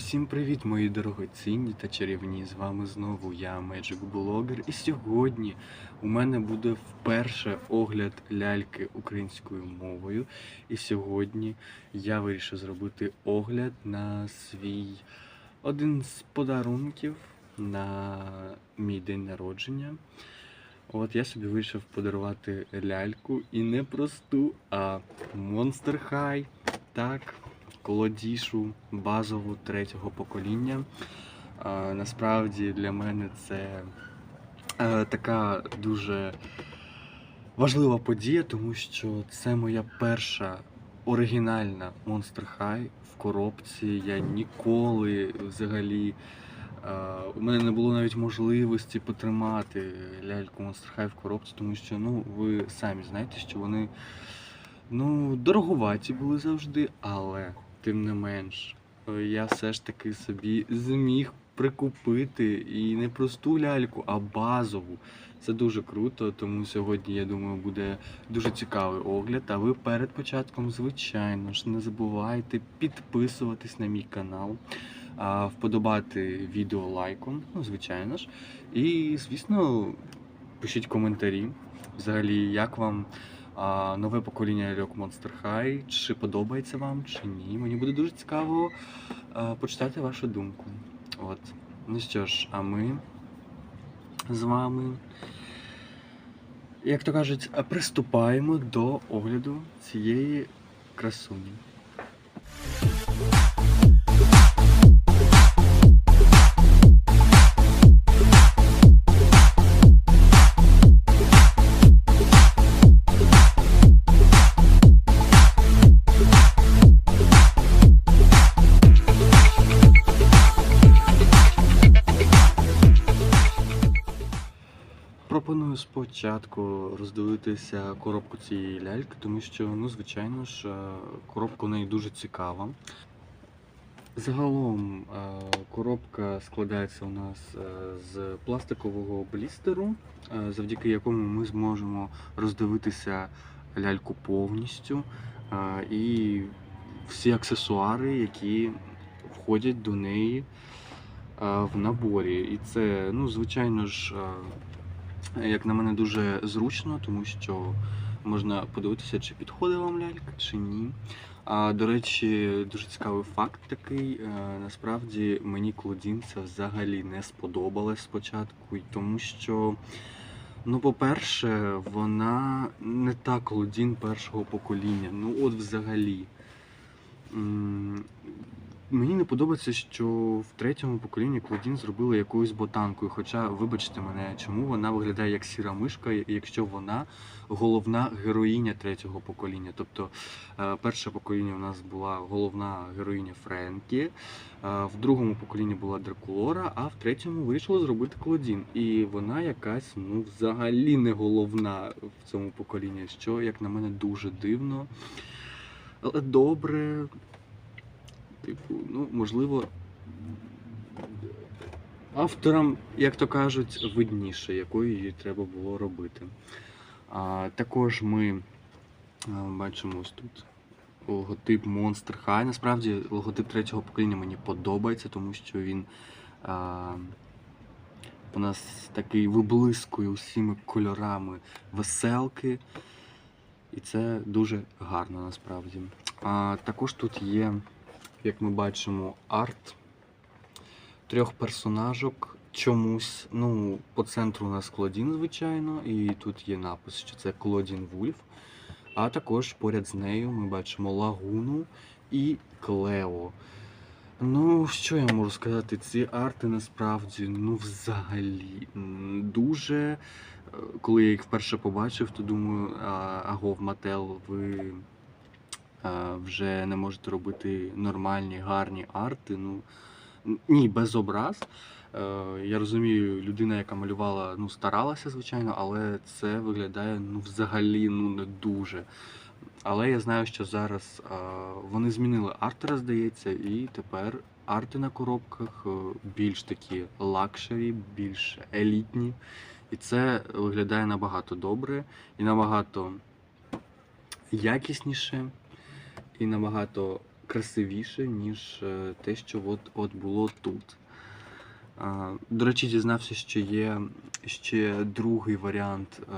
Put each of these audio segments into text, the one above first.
Усім привіт, мої дорогоцінні та чарівні. З вами знову я, Magic Blogger. І сьогодні у мене буде вперше огляд ляльки українською мовою. І сьогодні я вирішив зробити огляд на свій один з подарунків на мій день народження. От я собі вирішив подарувати ляльку і не просту, а Monster High. Так, колодішу базову третього покоління. Насправді для мене це е, така дуже важлива подія, тому що це моя перша оригінальна Monster High в коробці. Я ніколи взагалі. е, У мене не було навіть можливості потримати ляльку Monster High в коробці, тому що ну, ви самі знаєте, що вони ну, дороговаті були завжди, але тим не менш, е, я все ж таки собі зміг прикупити і не просту ляльку, а базову. Це дуже круто, тому сьогодні, я думаю, буде дуже цікавий огляд. А ви перед початком, звичайно ж, не забувайте підписуватись на мій канал, вподобати відео лайком, ну, звичайно ж. І, звісно, пишіть коментарі. Взагалі, як вам а, нове покоління льок Monster High, чи подобається вам, чи ні. Мені буде дуже цікаво а, почитати вашу думку. От. Ну що ж, а ми з вами, як то кажуть, приступаємо до огляду цієї красуні. Спочатку роздивитися коробку цієї ляльки, тому що, ну, звичайно ж, е, коробка у неї дуже цікава. Загалом е, коробка складається у нас е, з пластикового блістеру, завдяки якому ми зможемо роздивитися ляльку повністю і всі аксесуари, які входять до неї в наборі. І це, ну, звичайно ж, як на мене, дуже зручно, тому що можна подивитися, чи підходить вам лялька, чи ні. А, до речі, дуже цікавий факт такий. Е, Насправді мені Клодін це взагалі не сподобалось спочатку, тому що, ну, по-перше, вона не та Клодін першого покоління. Ну, от взагалі. Мені не подобається, що в третьому поколінні Клодін зробили якоюсь ботанкою. Хоча, вибачте мене, чому вона виглядає як сіра мишка, якщо вона головна героїня третього покоління. Тобто е, перше покоління у нас була головна героїня Френкі, е, в другому поколінні була Дракулора, а в третьому вирішили зробити Клодін. І вона якась ну взагалі не головна в цьому поколінні, що, як на мене, дуже дивно. Але добре, Типу, ну, можливо, авторам, як то кажуть, видніше, якою її треба було робити. А, також ми а, бачимо ось тут логотип Monster High. Насправді логотип третього покоління мені подобається, тому що він а, у нас такий виблискує усіма кольорами веселки. І це дуже гарно насправді. А, також тут є як ми бачимо, арт трьох персонажок. Чомусь, ну, по центру у нас Клодін, звичайно, і тут є напис, що це Клодін Вульф. А також поряд з нею ми бачимо Лагуну і Клео. Ну, що я можу сказати? Ці арти насправді, ну, взагалі, дуже. е, Коли я їх вперше побачив, то думаю, агов Мател, ви вже не можете робити нормальні, гарні арти. Ну ні, без образ. Е, Я розумію, людина, яка малювала, ну старалася, звичайно, але це виглядає ну взагалі ну не дуже. Але я знаю, що зараз вони змінили артера, здається, і тепер арти на коробках е, більш такі лакшері, більш елітні. І це виглядає набагато добре і набагато якісніше і набагато красивіше, ніж е, те, що от, от було тут. До речі, дізнався, що є ще другий варіант е,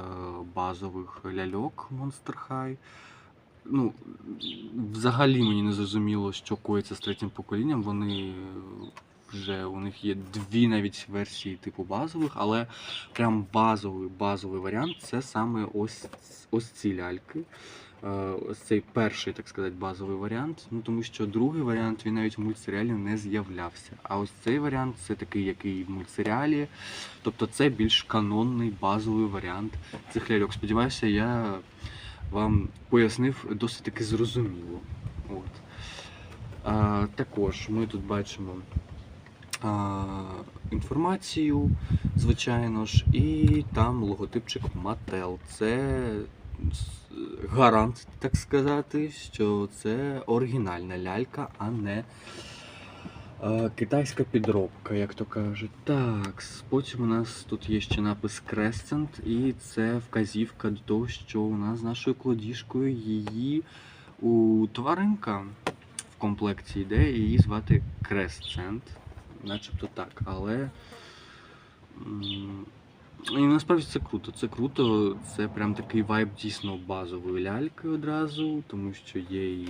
базових ляльок Monster High. Ну, взагалі мені не зрозуміло, що коїться з третім поколінням. Вони вже у них є дві навіть версії типу базових, але прям базовий базовий варіант це саме ось, ось ці ляльки. Е, Ось цей перший, так сказати, базовий варіант. Ну тому що другий варіант він навіть в мультсеріалі не з'являвся. А ось цей варіант це такий, який в мультсеріалі. Тобто це більш канонний базовий варіант цих ляльок. Сподіваюся, я вам пояснив досить таки зрозуміло. От. А, також ми тут бачимо а, інформацію, звичайно ж, і там логотипчик Mattel. Це гарант, так сказати, що це оригінальна лялька, а не а, китайська підробка, як то кажуть. Так, потім у нас тут є ще напис Crescent, і це вказівка до того, що у нас з нашою кладіжкою її у тваринка в комплекті йде, її звати Crescent. Начебто так, але. І насправді це круто. Це круто, це прям такий вайб дійсно базової ляльки одразу, тому що є і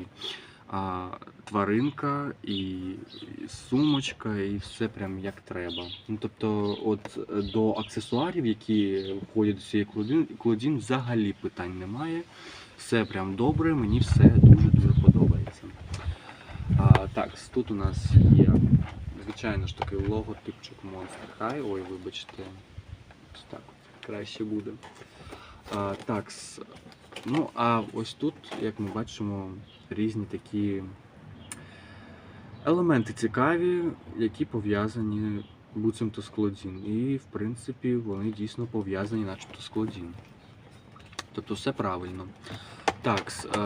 а, тваринка, і, і сумочка, і все прям як треба. Ну, тобто, от до аксесуарів, які входять до цієї клодін, взагалі питань немає. Все прям добре, мені все дуже-дуже подобається. А, так, тут у нас є, звичайно ж такий логотипчик Monster High. Ой, вибачте. Так краще буде. А, так, ну а ось тут, як ми бачимо, різні такі елементи цікаві, які пов'язані буцімто з Клодін. І, в принципі, вони дійсно пов'язані начебто з Клодін. Тобто все правильно. Так, е,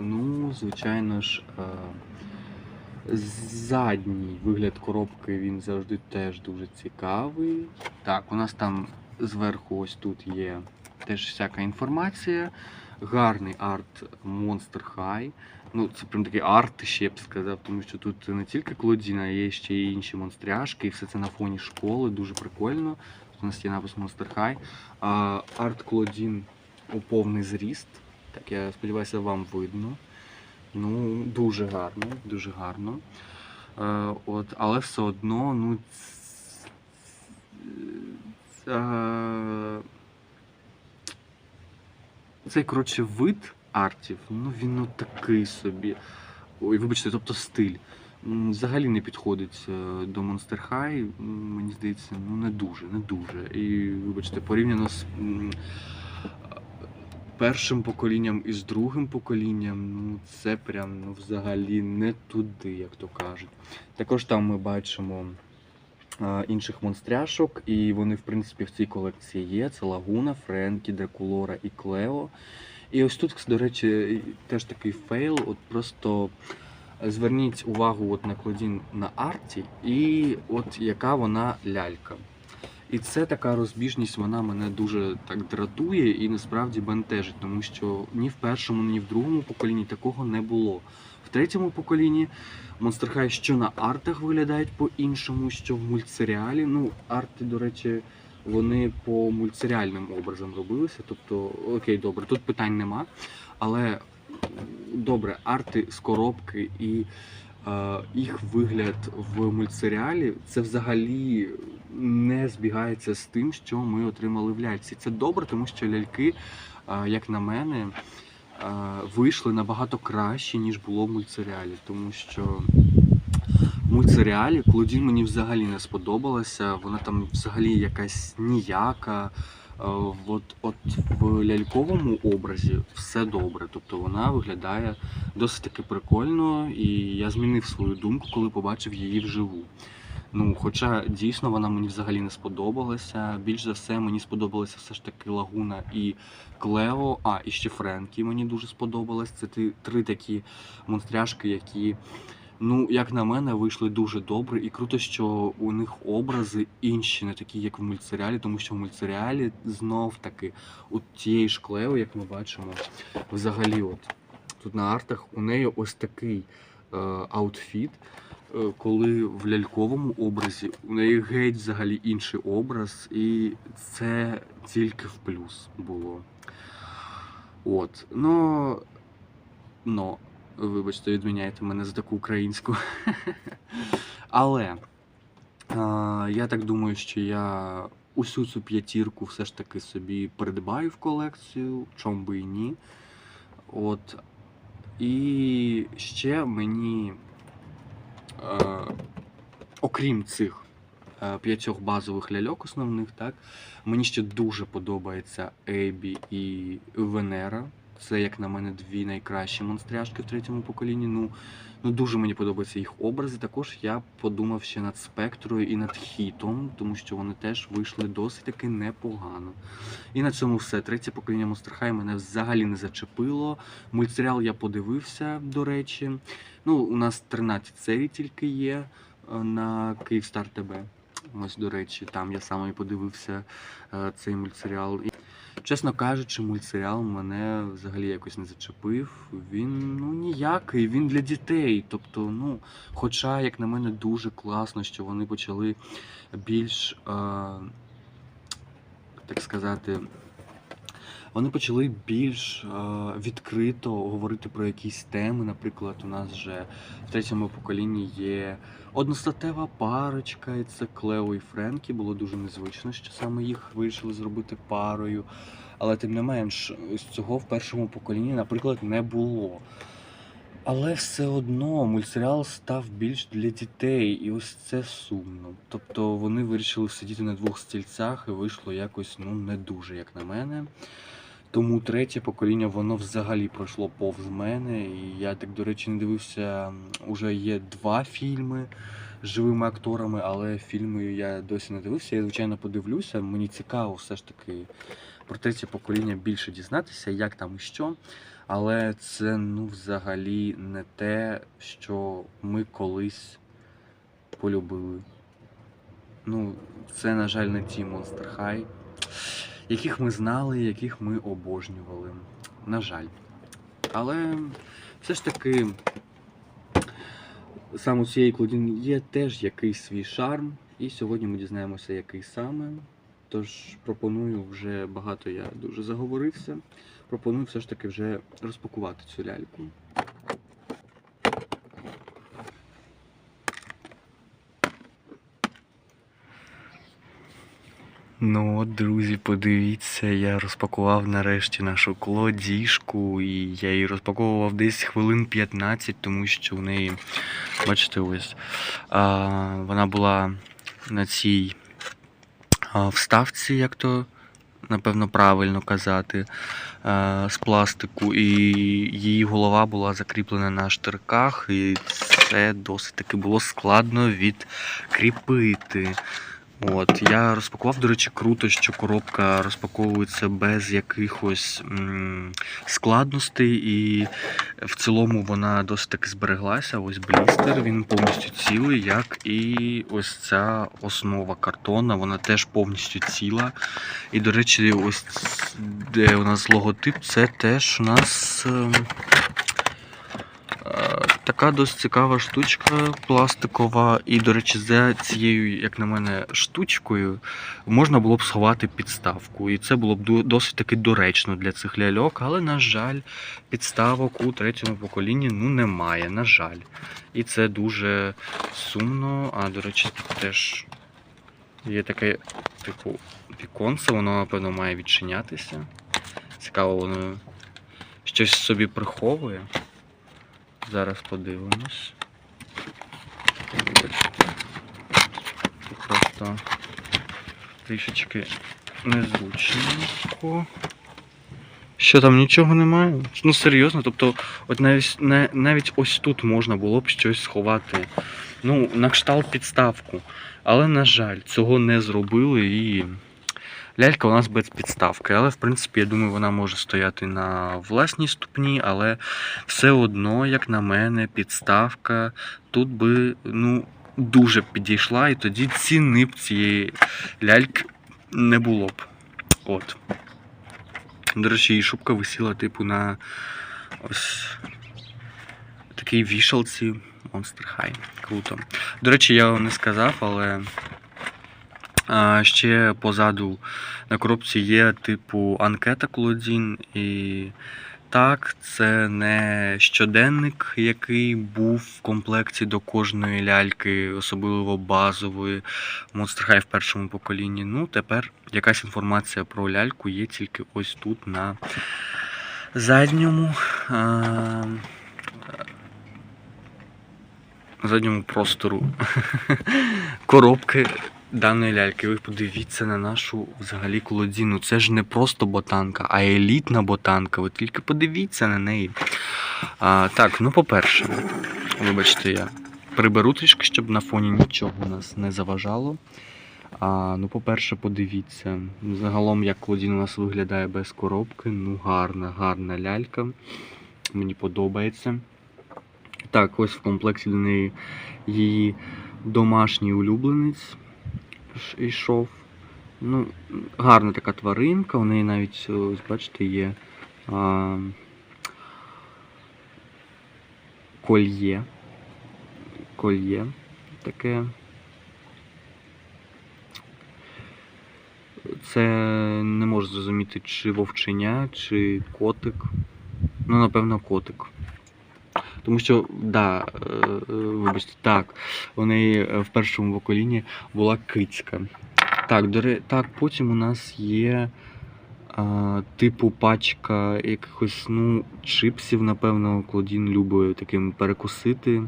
ну, звичайно ж, е, задній вигляд коробки він завжди теж дуже цікавий. Так, у нас там зверху ось тут є теж всяка інформація. Гарний арт Monster High. Ну, це прям такий арт, ще б сказав, тому що тут не тільки Клодіна, а є ще й інші монстряшки, і все це на фоні школи, дуже прикольно. Тут у нас є напис Monster High. А, арт Клодін у повний зріст. Так, я сподіваюся, вам видно. Ну, дуже гарно, дуже гарно. Е, от, але все одно, ну. Е, Цей, коротше, вид артів, ну він ну такий собі. Ой, вибачте, тобто стиль. Взагалі не підходить е, до Monster High. Мені здається, ну не дуже, не дуже. І вибачте, порівняно з першим поколінням і з другим поколінням, ну це прям ну, взагалі не туди, як то кажуть. Також там ми бачимо інших монстряшок, і вони, в принципі, в цій колекції є. Це Лагуна, Френкі, Дракулора і Клео. І ось тут, до речі, теж такий фейл. От просто зверніть увагу от на Клодін на арті, і от яка вона лялька. І це така розбіжність, вона мене дуже так дратує і насправді бентежить, тому що ні в першому, ні в другому поколінні такого не було. Третьому поколінні Monster High що на артах виглядають по-іншому, що в мультсеріалі. Ну, арти, до речі, вони по мультсеріальним образом робилися. Тобто, окей, добре, тут питань нема. Але добре, арти з коробки і е, їх вигляд в мультсеріалі це взагалі не збігається з тим, що ми отримали в ляльці. Це добре, тому що ляльки, е, як на мене, вийшли набагато краще, ніж було в мультсеріалі. Тому що в мультсеріалі Клодін мені взагалі не сподобалася. Вона там взагалі якась ніяка. От, от в ляльковому образі все добре. Тобто вона виглядає досить таки прикольно, і я змінив свою думку, коли побачив її вживу. Ну, хоча дійсно вона мені взагалі не сподобалася. Більш за все, мені сподобалася все ж таки Лагуна і Клео, а і ще Френкі мені дуже сподобалось. Це три такі монстряшки, які, ну, як на мене, вийшли дуже добре. І круто, що у них образи інші, не такі, як в мультсеріалі, тому що в мультсеріалі знов таки у тієї ж Клео, як ми бачимо, взагалі, от тут на артах у неї ось такий е, аутфіт, коли в ляльковому образі у неї геть взагалі інший образ, і це тільки в плюс було. От. Ну, но, вибачте, відміняйте мене за таку українську. Але а, я так думаю, що я усю цю п'ятірку все ж таки собі придбаю в колекцію, чом би і ні. От. І ще мені, е, окрім цих е, п'ятьох базових ляльок основних, так, мені ще дуже подобається Ейбі і Венера. Це, як на мене, дві найкращі монстряшки в третьому поколінні. Ну, ну дуже мені подобаються їх образи. Також я подумав ще над спектрою і над хітом, тому що вони теж вийшли досить таки непогано. І на цьому все. Третє покоління Monster High мене взагалі не зачепило. Мультсеріал я подивився, до речі. Ну, у нас 13 серій тільки є е, на Київстар ТБ. Ось, до речі, там я саме і подивився е, цей мультсеріал. Чесно кажучи, мультсеріал мене взагалі якось не зачепив. Він ну ніякий, він для дітей. Тобто, ну, хоча, як на мене, дуже класно, що вони почали більш, е, так сказати, вони почали більш е, відкрито говорити про якісь теми. Наприклад, у нас вже в третьому поколінні є одностатева парочка, і це Клео і Френкі. Було дуже незвично, що саме їх вирішили зробити парою. Але тим не менш, ось цього в першому поколінні, наприклад, не було. Але все одно мультсеріал став більш для дітей, і ось це сумно. Тобто вони вирішили сидіти на двох стільцях і вийшло якось ну не дуже, як на мене. Тому третє покоління воно взагалі пройшло повз мене. І я так, до речі, не дивився. Уже є два фільми з живими акторами, але фільми я досі не дивився. Я, звичайно, подивлюся. Мені цікаво все ж таки про третє покоління більше дізнатися, як там і що. Але це ну взагалі не те, що ми колись полюбили. Ну, це, на жаль, не ті Monster High, яких ми знали, яких ми обожнювали. На жаль. Але все ж таки, саме у цієї кладіни є теж якийсь свій шарм, і сьогодні ми дізнаємося, який саме. Тож пропоную вже багато я дуже заговорився. Пропоную все ж таки вже розпакувати цю ляльку. Ну от, друзі, подивіться, я розпакував нарешті нашу клодіжку, і я її розпаковував десь хвилин 15, тому що в неї, бачите, ось а, вона була на цій а, вставці, як то напевно правильно казати, а, з пластику, і її голова була закріплена на штирках, і це досить таки було складно відкріпити. От, я розпакував, до речі, круто, що коробка розпаковується без якихось м, складностей, і в цілому вона досить таки збереглася. Ось блістер, він повністю цілий, як і ось ця основа картона, вона теж повністю ціла. І, до речі, ось де у нас логотип, це теж у нас. Така досить цікава штучка пластикова. І, до речі, за цією, як на мене, штучкою можна було б сховати підставку. І це було б досить таки доречно для цих ляльок, але, на жаль, підставок у третьому поколінні ну, немає, на жаль. І це дуже сумно. А, до речі, теж є таке, типу, віконце, воно, напевно, має відчинятися. Цікаво, воно щось собі приховує. Зараз подивимось. Просто трішечки незручненько. Що там нічого немає? Ну серйозно, тобто, от навіть, на- навіть ось тут можна було б щось сховати. Ну, на кшталт підставку. Але, на жаль, цього не зробили і. Лялька у нас без підставки, але в принципі, я думаю, вона може стояти на власній ступні, але все одно, як на мене, підставка тут би ну, дуже підійшла, і тоді ціни б цієї ляльки не було б. От. До речі, її шубка висіла, типу, на ось такій вішалці Monster High. Круто. До речі, я вам не сказав, але ще позаду на коробці є типу анкета Клодін. І так, це не щоденник, який був в комплекті до кожної ляльки, особливо базової Monster High в першому поколінні. Ну, тепер якась інформація про ляльку є тільки ось тут на задньому. А, задньому простору коробки даної ляльки. Ви подивіться на нашу взагалі колодзіну. Це ж не просто ботанка, а елітна ботанка. Ви тільки подивіться на неї. А, так, ну по-перше, вибачте, я приберу трішки, щоб на фоні нічого нас не заважало. А, ну, по-перше, подивіться. Загалом, як Клодін у нас виглядає без коробки. Ну, гарна, гарна лялька. Мені подобається. Так, ось в комплекті до неї її домашній улюбленець йшов. Ну, гарна така тваринка, у неї навіть, бачите, є а, кольє. Кольє таке. Це не можу зрозуміти, чи вовченя, чи котик. Ну, напевно, котик. Тому що, да, е, е, вибачте, так, у неї в першому поколінні була кицька. Так, до так, потім у нас є а, типу пачка якихось ну, чипсів, напевно, Клодін любить таким перекусити.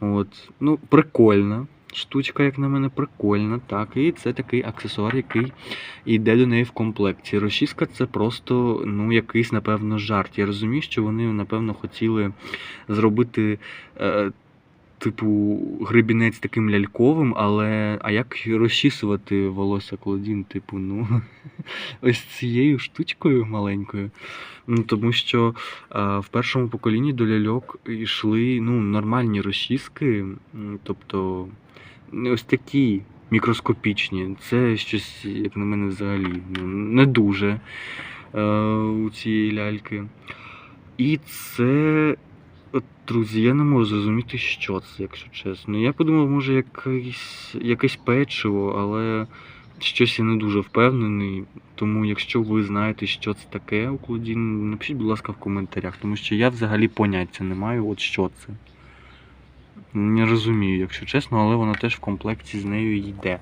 От. Ну, прикольна штучка, як на мене, прикольна. Так, і це такий аксесуар, який йде до неї в комплекті. Розчіска це просто ну, якийсь, напевно, жарт. Я розумію, що вони, напевно, хотіли зробити. Е, Типу, гребінець таким ляльковим, але а як розчісувати волосся Клодін, типу, ну ось цією штучкою маленькою. Ну, тому що е, в першому поколінні до ляльок йшли ну, нормальні розчіски, тобто ось такі мікроскопічні. Це щось, як на мене, взагалі ну, не дуже е, у цієї ляльки. І це, от, друзі, я не можу зрозуміти, що це, якщо чесно. Я подумав, може, якесь, якесь печиво, але щось я не дуже впевнений. Тому, якщо ви знаєте, що це таке у Клодін, напишіть, будь ласка, в коментарях, тому що я взагалі поняття не маю, от що це. Не розумію, якщо чесно, але вона теж в комплекті з нею йде.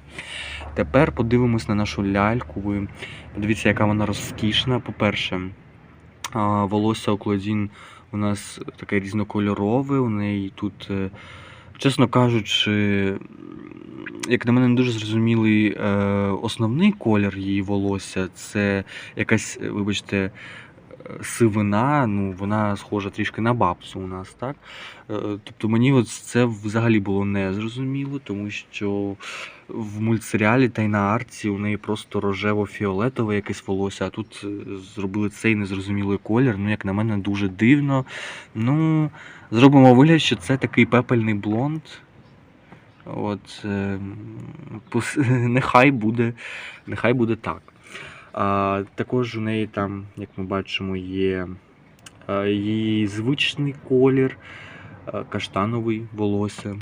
Тепер подивимось на нашу ляльку. Ви подивіться, яка вона розкішна. По-перше, волосся у Клодін у нас таке різнокольорове. У неї тут, е, чесно кажучи, як на мене, не дуже зрозумілий е, основний колір її волосся. Це якась, е, вибачте, сивина, ну вона схожа трішки на бабсу у нас, так? Е, Тобто мені от це взагалі було не зрозуміло, тому що в мультсеріалі та й на арці у неї просто рожево-фіолетове якесь волосся, а тут е, зробили цей незрозумілий колір. Ну, як на мене, дуже дивно. Ну, зробимо вигляд, що це такий пепельний блонд. От, е, нехай буде, нехай буде так. А, також у неї там, як ми бачимо, є а, її звичний колір, а, каштановий волосся,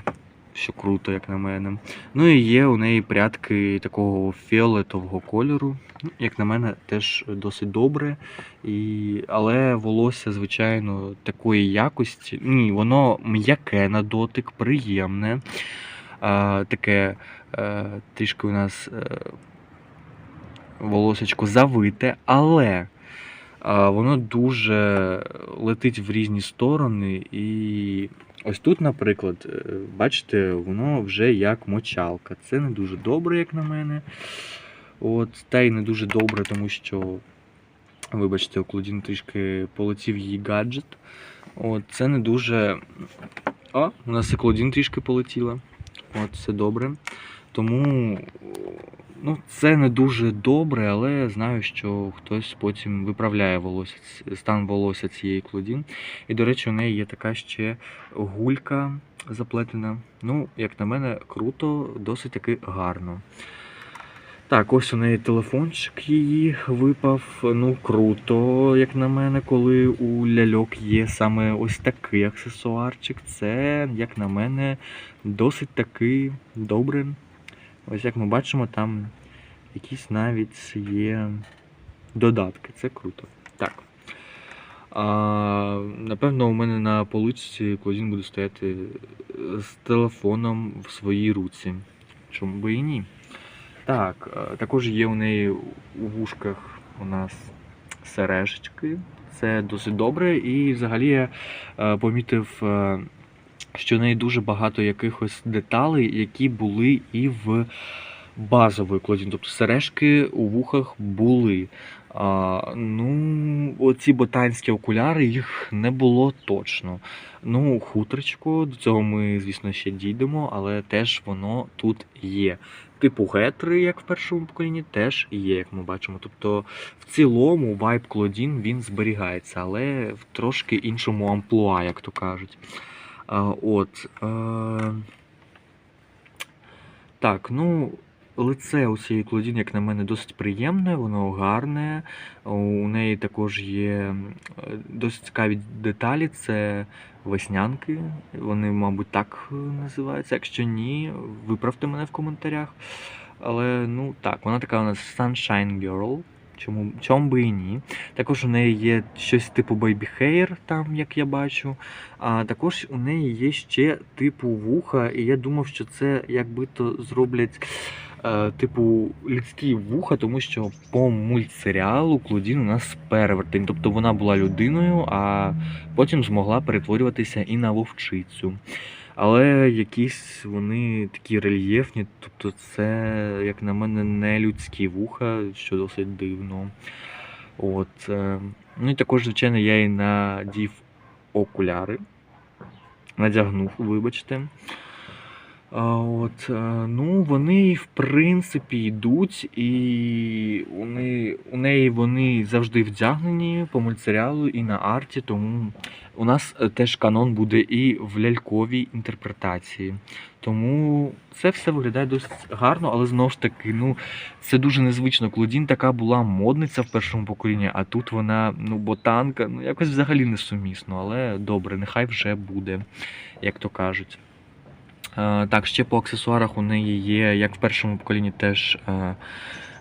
що круто, як на мене. Ну і є у неї прядки такого фіолетового кольору, ну, як на мене, теж досить добре. І... Але волосся, звичайно, такої якості. Ні, воно м'яке на дотик, приємне. А, таке е, трішки у нас е, волосечко завите, але воно дуже летить в різні сторони. І ось тут, наприклад, е, бачите, воно вже як мочалка. Це не дуже добре, як на мене. От, та й не дуже добре, тому що, вибачте, Клодін трішки полетів її гаджет. От, це не дуже. О, у нас і Клодін трішки полетіла. От, все добре. Тому ну, це не дуже добре, але знаю, що хтось потім виправляє волосся, стан волосся цієї Клодін. І, до речі, у неї є така ще гулька заплетена. Ну, як на мене, круто, досить таки гарно. Так, ось у неї телефончик її випав. Ну, круто, як на мене, коли у ляльок є саме ось такий аксесуарчик. Це, як на мене, досить таки добре. Ось як ми бачимо, там якісь навіть є додатки. Це круто. Так. А, напевно, у мене на поличці Клодін буде стояти з телефоном в своїй руці. Чому би і ні? Так, також є у неї у вушках у нас сережечки. Це досить добре. І взагалі я е, помітив, е, що в неї дуже багато якихось деталей, які були і в базової Клодін. Тобто сережки у вухах були. А, ну, оці ботанські окуляри їх не було точно. Ну, хутричко, до цього ми, звісно, ще дійдемо, але теж воно тут є. Типу гетри, як в першому поколінні, теж є, як ми бачимо. Тобто, в цілому вайб Клодін він зберігається, але в трошки іншому амплуа, як то кажуть. От. Так, ну. Лице у цієї Клодін, як на мене, досить приємне, воно гарне. У неї також є е, досить цікаві деталі. Це веснянки. Вони, мабуть, так е, називаються. Якщо ні, виправте мене в коментарях. Але ну так, вона така у нас Sunshine Girl. Чому, чому би і ні. Також у неї є щось типу Baby Hair, там, як я бачу. А також у неї є ще типу вуха, і я думав, що це якби то зроблять. е, Типу людські вуха, тому що по мультсеріалу Клодін у нас перевертень. Тобто вона була людиною, а потім змогла перетворюватися і на вовчицю. Але якісь вони такі рельєфні, тобто це, як на мене, не людські вуха, що досить дивно. От. е, Ну і також, звичайно, я і надів окуляри. Надягнув, вибачте. От, е, ну, вони, в принципі, йдуть, і вони, у неї вони завжди вдягнені по мультсеріалу і на арті, тому у нас е, теж канон буде і в ляльковій інтерпретації. Тому це все виглядає досить гарно, але знову ж таки, ну, це дуже незвично. Клодін така була модниця в першому поколінні, а тут вона, ну, ботанка, ну, якось взагалі несумісно, але добре, нехай вже буде, як то кажуть. Е, Так, ще по аксесуарах у неї є, як в першому поколінні, теж е,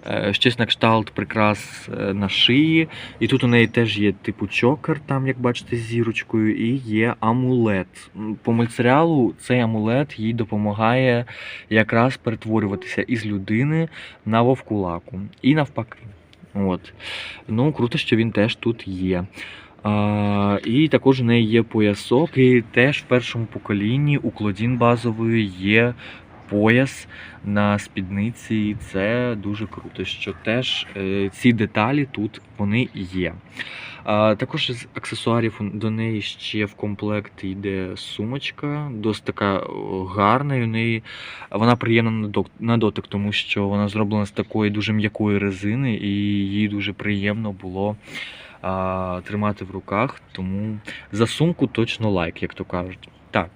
е, щось на кшталт прикрас на шиї. І тут у неї теж є типу чокер, там, як бачите, з зірочкою, і є амулет. По мультсеріалу цей амулет їй допомагає якраз перетворюватися із людини на вовкулаку. І навпаки. От. Ну, круто, що він теж тут є. І також у неї є поясок, і теж в першому поколінні у Клодін базової є пояс на спідниці, і це дуже круто, що теж е, ці деталі тут вони є. Також з аксесуарів до неї ще в комплект йде сумочка, досить така гарна, у неї вона приємна на дотик, тому що вона зроблена з такої дуже м'якої резини, і їй дуже приємно було а, тримати в руках. Тому за сумку точно лайк, як то кажуть. Так.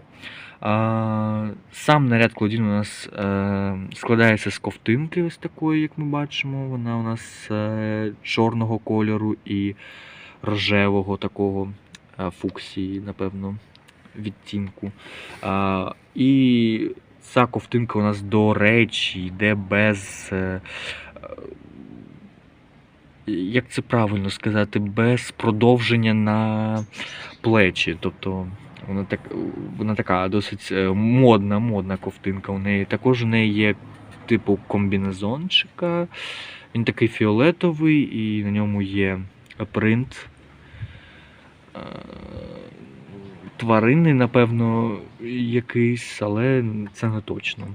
А, сам наряд Клодін у нас е, складається з ковтинки, ось такої, як ми бачимо. Вона у нас е, чорного кольору і рожевого такого е, фуксії, напевно, відтінку. А, і ця ковтинка у нас, до речі, йде без. е, як це правильно сказати, без продовження на плечі. Тобто вона так, вона така досить е, модна, модна ковтинка у неї. Також у неї є типу комбінезончика. Він такий фіолетовий, і на ньому є принт. е, Тваринний, напевно, якийсь, але це не точно.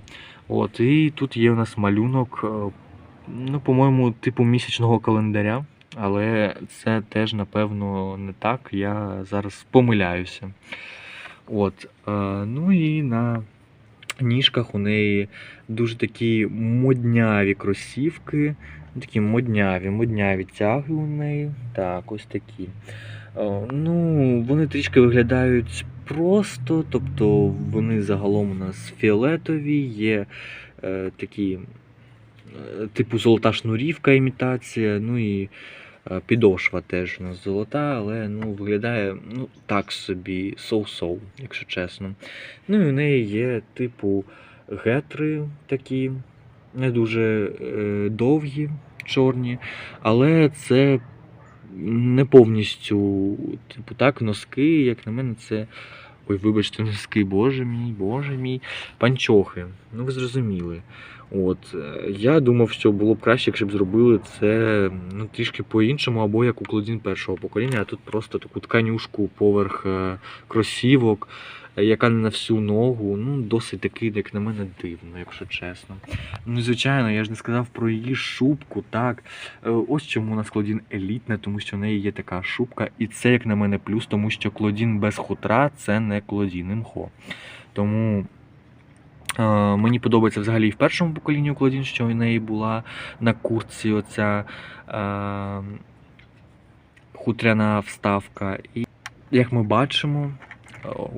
От, і тут є у нас малюнок е, Ну, по-моєму, типу місячного календаря, але це теж, напевно, не так. Я зараз помиляюся. От. Е, ну і на ніжках у неї дуже такі модняві кросівки. Такі модняві, модняві тяги у неї. Так, ось такі. Е, ну, вони трішки виглядають просто, тобто вони загалом у нас фіолетові, є е, такі типу золота шнурівка імітація, ну і е, підошва теж у нас золота, але ну, виглядає ну, так собі, соу-соу, якщо чесно. Ну і в неї є типу гетри такі, не дуже е, довгі, чорні, але це не повністю, типу, так, носки, як на мене, це. Ой, вибачте, носки, боже мій, боже мій. Панчохи. Ну, ви зрозуміли. От, е, я думав, що було б краще, якщо б зробили це ну, трішки по-іншому, або як у Клодін першого покоління, а тут просто таку тканюшку поверх е, кросівок, е, яка не на всю ногу. Ну, досить таки, як на мене, дивно, якщо чесно. Ну, звичайно, я ж не сказав про її шубку, так. Ось чому у нас Клодін елітне, тому що в неї є така шубка, і це, як на мене, плюс, тому що Клодін без хутра це не Клодін імхо. Тому. Е, мені подобається взагалі і в першому поколінні у Клодін, що в неї була на курці оця е, хутряна вставка. І як ми бачимо,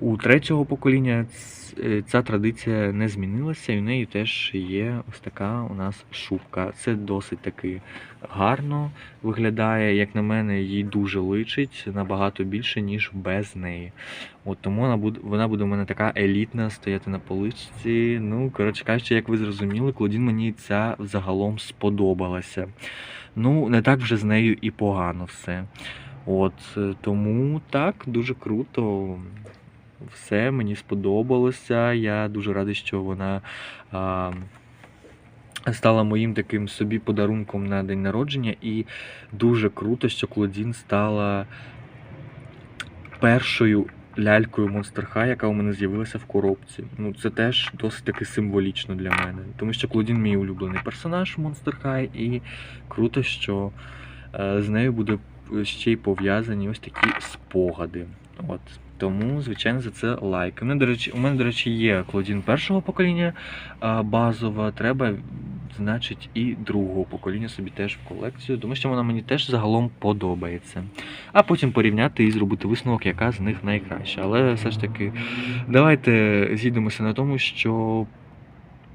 у третього покоління е, ця традиція не змінилася, і в неї теж є ось така у нас шубка. Це досить таки гарно виглядає. Як на мене, їй дуже личить набагато більше, ніж без неї. От тому вона буде, вона буде у мене така елітна, стояти на поличці. Ну, коротше кажучи, як ви зрозуміли, Клодін мені ця загалом сподобалася. Ну, не так вже з нею і погано все. От е, тому так, дуже круто. Все мені сподобалося. Я дуже радий, що вона а, стала моїм таким собі подарунком на день народження. І дуже круто, що Клодін стала першою лялькою Monster High, яка у мене з'явилася в коробці. Ну, це теж досить таки символічно для мене. Тому що Клодін мій улюблений персонаж Monster High, і круто, що е, з нею буде ще й пов'язані ось такі спогади. От. Тому, звичайно, за це лайк. У мене, до речі, у мене, до речі, є Клодін першого покоління базова. Треба, значить, і другого покоління собі теж в колекцію, тому що вона мені теж загалом подобається. А потім порівняти і зробити висновок, яка з них найкраща. Але все ж таки, давайте зійдемося на тому, що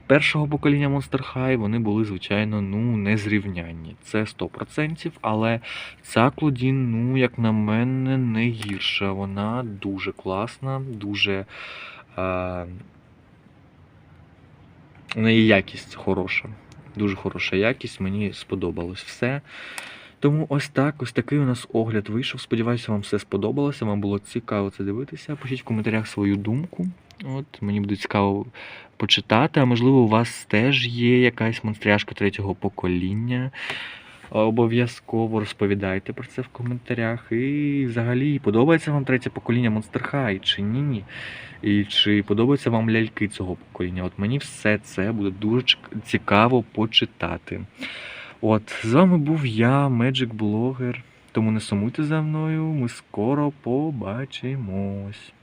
першого покоління Monster High вони були, звичайно, ну, незрівнянні. Це 100%, але ця Клодін, ну, як на мене, не гірша. Вона дуже класна, дуже. Е... У неї якість хороша. Дуже хороша якість, мені сподобалось все. Тому ось так, ось такий у нас огляд вийшов. Сподіваюся, вам все сподобалося. Вам було цікаво це дивитися. Пишіть в коментарях свою думку. От, мені буде цікаво почитати. А можливо, у вас теж є якась монстряшка третього покоління. Обов'язково розповідайте про це в коментарях. І взагалі, подобається вам третє покоління Monster High чи ні? І чи подобаються вам ляльки цього покоління? От мені все це буде дуже цікаво почитати. От, з вами був я, Magic Blogger. Тому не сумуйте за мною, ми скоро побачимось.